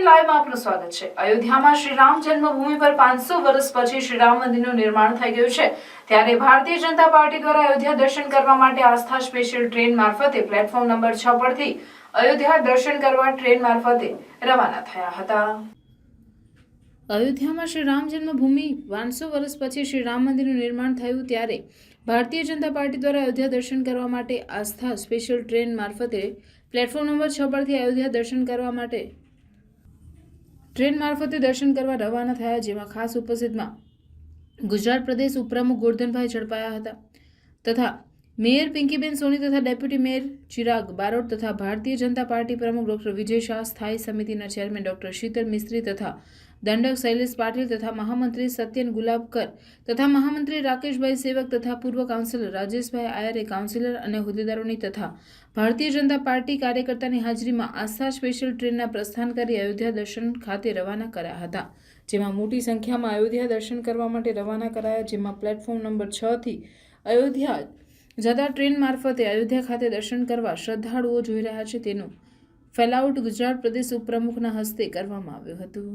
TV લાઈવમાં આપનું સ્વાગત છે. અયોધ્યામાં શ્રી રામ જન્મભૂમિ પર પાંચસો વર્ષ પછી શ્રી રામ મંદિરનું નિર્માણ થઈ ગયું છે. ત્યારે ભારતીય જનતા પાર્ટી દ્વારા અયોધ્યા દર્શન કરવા માટે આસ્થા સ્પેશિયલ ટ્રેન મારફતે પ્લેટફોર્મ નંબર છ પરથી અયોધ્યા દર્શન કરવા ટ્રેન મારફતે રવાના થયા હતા. અયોધ્યામાં શ્રી રામ જન્મભૂમિ પાંચસો વર્ષ પછી શ્રી રામ મંદિરનું નિર્માણ થયું ત્યારે ભારતીય જનતા પાર્ટી દ્વારા અયોધ્યા દર્શન કરવા માટે આસ્થા સ્પેશિયલ ટ્રેન મારફતે પ્લેટફોર્મ નંબર છ પરથી અયોધ્યા દર્શન કરવા માટે ટ્રેન મારફતે દર્શન કરવા રવાના થયા, જેમાં ખાસ ઉપસ્થિતમાં ગુજરાત પ્રદેશ ઉપપ્રમુખ ગોરધનભાઈ ઝડપાયા હતા તથા મેયર પિંકીબેન સોની તથા ડેપ્યુટી મેયર ચિરાગ બારોટ તથા ભારતીય જનતા પાર્ટી પ્રમુખ ડોક્ટર વિજય શાહ, સ્થાયી સમિતિના ચેરમેન ડોક્ટર શીતલ મિસ્ત્રી તથા દંડક શૈલેષ પાટીલ તથા મહામંત્રી સત્યન ગુલાબકર તથા મહામંત્રી રાકેશભાઈ સેવક તથા પૂર્વ કાઉન્સિલર રાજેશભાઈ આયરે, કાઉન્સિલર અને હોદ્દેદારોની તથા ભારતીય જનતા પાર્ટી કાર્યકર્તાની હાજરીમાં આસ્થા સ્પેશિયલ ટ્રેનના પ્રસ્થાન કરી અયોધ્યા દર્શન ખાતે રવાના કર્યા હતા. જેમાં મોટી સંખ્યામાં અયોધ્યા દર્શન કરવા માટે રવાના કરાયા, જેમાં પ્લેટફોર્મ નંબર છથી અયોધ્યા જતા ટ્રેન મારફતે અયોધ્યા ખાતે દર્શન કરવા શ્રદ્ધાળુઓ જોઈ રહ્યા છે. તેનું ફેલાઉટ ગુજરાત પ્રદેશ ઉપપ્રમુખના હસ્તે કરવામાં આવ્યું હતું.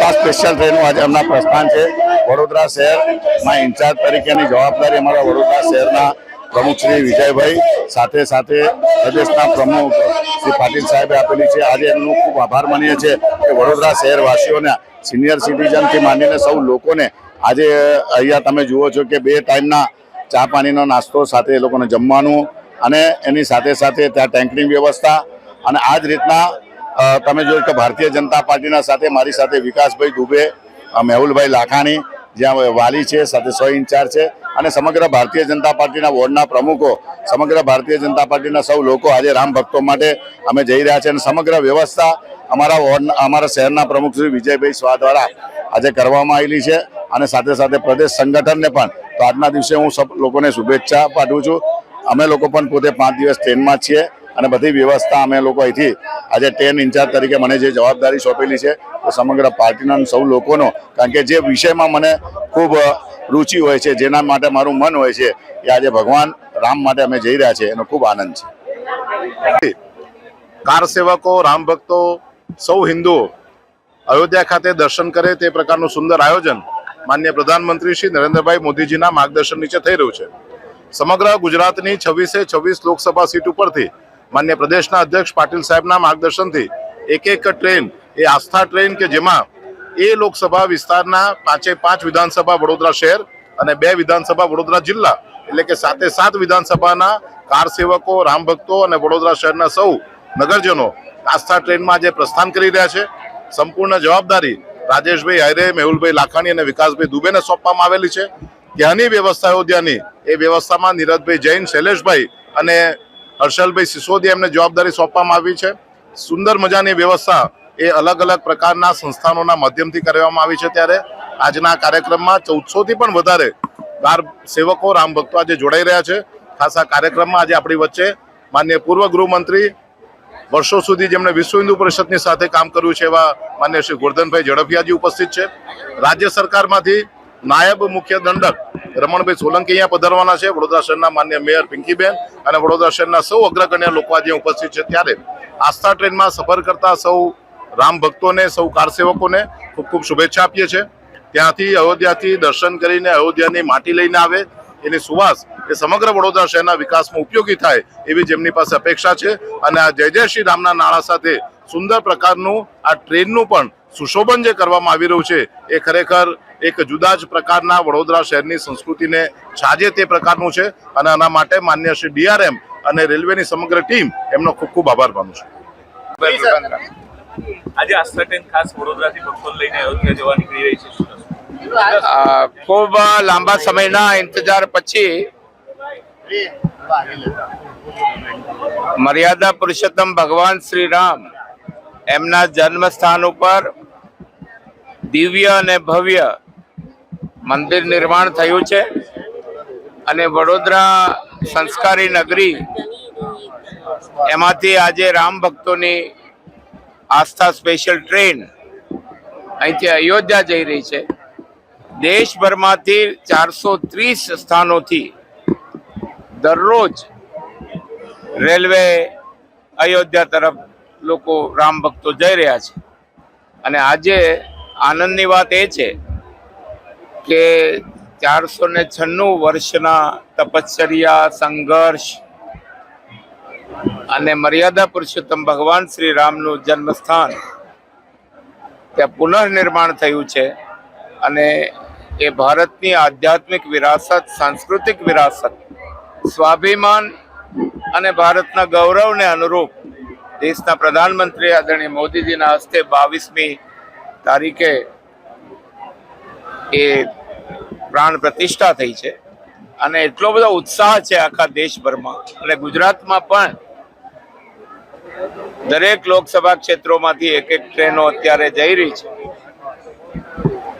આ સ્પેશિયલ ટ્રેનનું આજે એમના પ્રસ્થાન છે. વડોદરા શહેરમાં ઇન્ચાર્જ તરીકેની જવાબદારી અમારા વડોદરા શહેરના પ્રમુખ શ્રી વિજયભાઈ, સાથે સાથે પ્રદેશના પ્રમુખ શ્રી પાટીલ સાહેબે આપેલી છે. આજે એમનું ખૂબ આભાર માનીએ છીએ કે વડોદરા શહેરવાસીઓને સિનિયર સિટીઝનથી માંડીને સૌ લોકોને આજે અહીંયા તમે જુઓ છો કે બે ટાઈમના ચા પાણીનો નાસ્તો, સાથે એ લોકોને જમવાનું અને એની સાથે સાથે ત્યાં ટેન્કની વ્યવસ્થા અને આ જ રીતના તમે જોયું કે ભારતીય જનતા પાર્ટીના સાથે મારી સાથે વિકાસભાઈ દુબે મેહુલભાઈ લાખાણી, જ્યાં વાલી છે, સાથે સો ઇન્ચાર્જ છે. અને સમગ્ર ભારતીય જનતા પાર્ટીના વોર્ડના પ્રમુખો, સમગ્ર ભારતીય જનતા પાર્ટીના સૌ લોકો આજે રામ ભક્તો માટે અમે જઈ રહ્યા છે. અને સમગ્ર વ્યવસ્થા અમારા વોર્ડ, અમારા શહેરના પ્રમુખ શ્રી વિજયભાઈ સ્વા દ્વારા આજે કરવામાં આવેલી છે. અને સાથે સાથે પ્રદેશ સંગઠનને પણ તો આજના દિવસે હું સબ, લોકોને શુભેચ્છા પાઠવું છું. અમે લોકો પણ પોતે પાંચ દિવસ ટ્રેનમાં છીએ. અને બધી વ્યવસ્થા અમે લોકો અહીંથી આજે ટેન ઇન્ચાર્જ તરીકે મને જે જવાબદારી સોંપેલી છે તો સમગ્ર પાર્ટીના સૌ લોકોનો, કારણ કે જે વિષયમાં મને ખૂબ રુચિ હોય છે, જેના માટે મારું મન હોય છે, એ આજે ભગવાન રામ માટે અમે જઈ રહ્યા છીએ એનો ખૂબ આનંદ છે. કાર સેવકો, રામ ભક્તો, સૌ હિન્દુઓ, અયોધ્યા ખાતે દર્શન કરે તે પ્રકારનું સુંદર આયોજન માન્ય પ્રધાનમંત્રી શ્રી નરેન્દ્રભાઈ મોદીજીના માર્ગદર્શન નીચે થઈ રહ્યું છે. સમગ્ર ગુજરાતની છવ્વીસે છવ્વીસ લોકસભા સીટ ઉપરથી માન્ય પ્રદેશના અધ્યક્ષ પાટીલ સાહેબના માર્ગદર્શનથી એક એક ટ્રેન, એ આસ્થા ટ્રેન કે જેમાં એ લોકસભા વિસ્તારના પાંચે પાંચ વિધાનસભા વડોદરા શહેર અને બે વિધાનસભા વડોદરા જિલ્લા, એટલે કે સાતે સાત વિધાનસભાના કાર સેવકો, રામ ભક્તો અને વડોદરા શહેરના સૌ નગરજનો આસ્થા ટ્રેનમાં આજે પ્રસ્થાન કરી રહ્યા છે. સંપૂર્ણ જવાબદારી રાજેશભાઈ હાયરે મેહુલભાઈ લાખાણી અને વિકાસભાઈ દુબેને સોંપવામાં આવેલી છે. ત્યાંની વ્યવસ્થા અયોધ્યાની, એ વ્યવસ્થામાં નીરજભાઈ જૈન, શૈલેષભાઈ અને હર્ષલભાઈ સિસોદિયા એમને જવાબદારી સોંપવામાં આવી છે. સુંદર મજાની વ્યવસ્થા એ અલગ અલગ પ્રકારના સંસ્થાનોના માધ્યમથી કરવામાં આવી છે ત્યારે આજના કાર્યક્રમમાં ચૌદસોથી પણ વધારે કાર સેવકો રામ ભક્તો આજે જોડાઈ રહ્યા છે. ખાસ આ કાર્યક્રમમાં આજે આપણી વચ્ચે માન્ય પૂર્વ ગૃહમંત્રી વર્ષો સુધી જેમણે વિશ્વ હિન્દુ પરિષદની સાથે કામ કર્યું છે એવા માન્ય શ્રી ગોરધનભાઈ ઝડફિયાજી ઉપસ્થિત છે. રાજ્ય સરકારમાંથી નાયબ મુખ્ય દંડક રમણભાઈ સોલંકી અહીંયા પધારવાના છે. વડોદરા શહેરના માન્ય મેયર પિંકીબેન અને વડોદરા શહેરના સૌ અગ્રગણ્ય લોકો આજે ઉપસ્થિત છે. ત્યારે આસ્થા ટ્રેનમાં સફર કરતા સૌ રામ ભક્તોને, સૌ કારસેવકોને ખૂબ ખૂબ શુભેચ્છા આપીએ છીએ. ત્યાંથી અયોધ્યાથી દર્શન કરીને અયોધ્યાની માટી લઈને આવે. એની સુવાસ એ સમગ્ર વડોદરા શહેરના વિકાસમાં ઉપયોગી થાય એવી જેમની પાસે અપેક્ષા છે. અને આ જય જય શ્રી રામના નાણા સાથે સુંદર પ્રકારનું આ ટ્રેનનું પણ સુશોભન જે કરવામાં આવી રહ્યું છે એ ખરેખર એક જુદા જ પ્રકારના વડોદરા શહેરની સંસ્કૃતિને છાજે તે પ્રકારનું છે અને આના માટે માન્ય શ્રી ડીઆરએમ અને રેલવેની સમગ્ર ટીમ એમનો ખૂબ ખૂબ આભાર માનું છું આજે આસ્થા ટ્રેન ખાસ વડોદરાથી ભક્તોને લઈને અયોધ્યા જવા નીકળી રહી છે શું કહેશો? અ, ખૂબ લાંબા સમયના ઇંતજાર પછી મર્યાદા પુરુષોત્તમ ભગવાન શ્રી રામ એમના જન્મ સ્થાન ઉપર દિવ્ય અને ભવ્ય મંદિર નિર્માણ થયું છે. અને વડોદરા સંસ્કારી નગરી એમાંથી આજે રામ ભક્તોની આસ્થા સ્પેશિયલ ટ્રેન અહીંથી અયોધ્યા જઈ રહી છે. દેશભરમાંથી ચારસો ત્રીસ સ્થાનોથી દરરોજ રેલવે અયોધ્યા તરફ લોકો રામ ભક્તો જઈ રહ્યા છે. અને આજે આનંદની વાત એ છે કે ચારસો ને છન્નું વર્ષના તપશ્ચર્યા, સંઘર્ષ અને મર્યાદા પુરુષોત્તમ ભગવાન શ્રી રામનું જન્મસ્થાન ત્યાં પુનઃનિર્માણ થયું છે અને એ ભારતની આધ્યાત્મિક વિરાસત, સાંસ્કૃતિક વિરાસત, સ્વાભિમાન અને ભારતના ગૌરવને અનુરૂપ દેશના પ્રધાનમંત્રી આદરણીય મોદીજીના હસ્તે બાવીસમી તારીખે એ પ્રાણ પ્રતિષ્ઠા થઈ છે. અને એટલો બધો ઉત્સાહ છે આખા દેશભરમાં. અને ગુજરાતમાં પણ દરેક લોકસભા ક્ષેત્રોમાંથી એક એક ટ્રેનો અત્યારે જઈ રહી છે.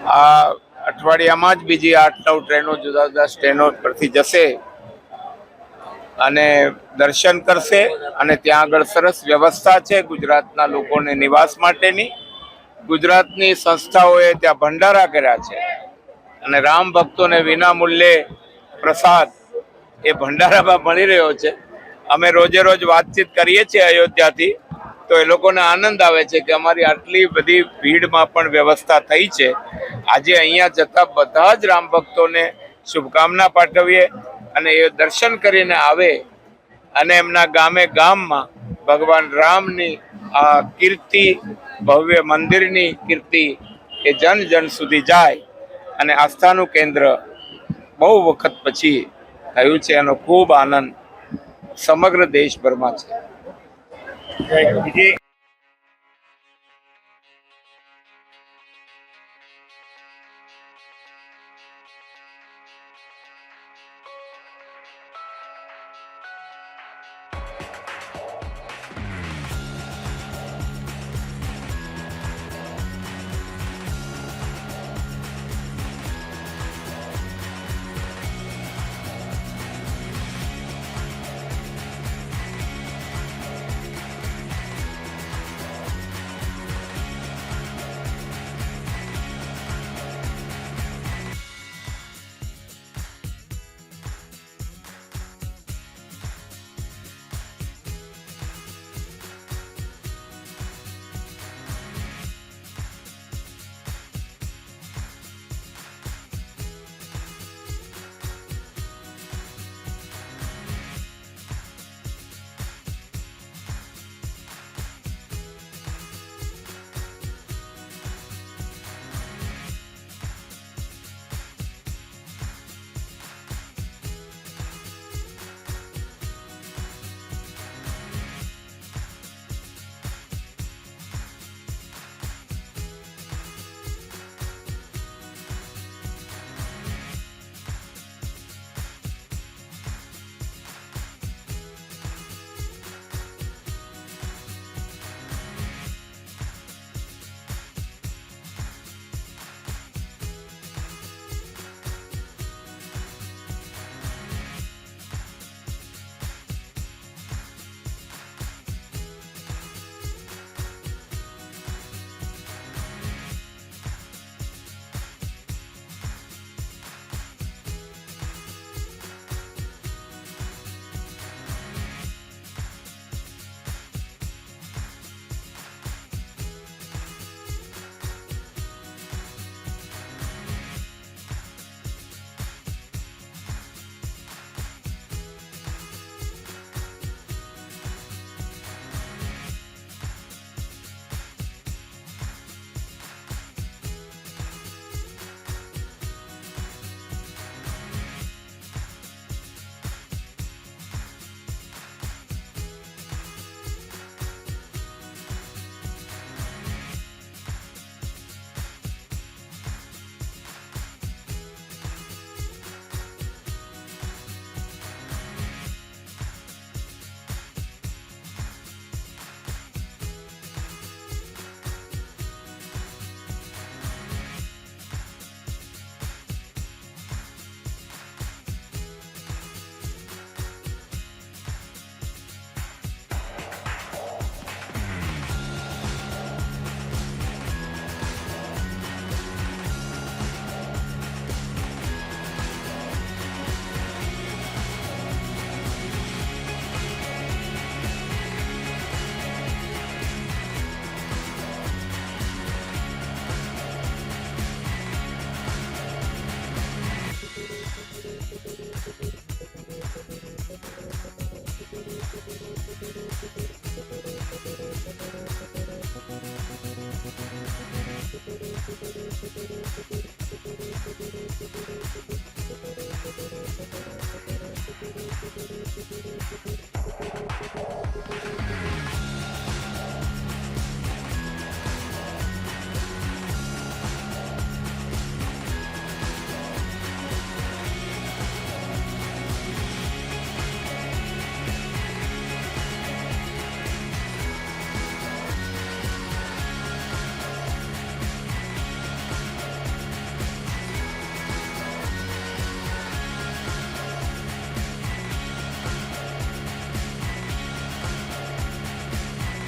આ અઠવાડિયામાં જ બીજી આઠ નવ ટ્રેનો જુદા જુદા સ્ટેનો પરથી જશે. અને દર્શન કરશે. અને ત્યાં આગળ સરસ વ્યવસ્થા છે ગુજરાતના લોકોને નિવાસ માટેની. ગુજરાતની સંસ્થાઓએ ત્યાં ભંડારા કર્યા છે. અને રામ ભક્તોને વિના મૂલ્યે પ્રસાદ એ ભંડારામાં મળી રહ્યો છે. અમે રોજે રોજ વાતચીત કરીએ છીએ અયોધ્યાથી, તો એ લોકોને આનંદ આવે છે કે અમારી આટલી બધી ભીડમાં પણ વ્યવસ્થા થઈ છે. આજે અહીંયા જતા બધા જ રામ ભક્તોને શુભકામના પાઠવીએ અને એ દર્શન કરીને આવે અને એમના ગામે ગામમાં ભગવાન રામની આ કીર્તિ, ભવ્ય મંદિરની કીર્તિ એ જન જન સુધી જાય અને આસ્થાનું કેન્દ્ર બહુ વખત પછી થયું છે એનો ખૂબ આનંદ સમગ્ર દેશભરમાં છે.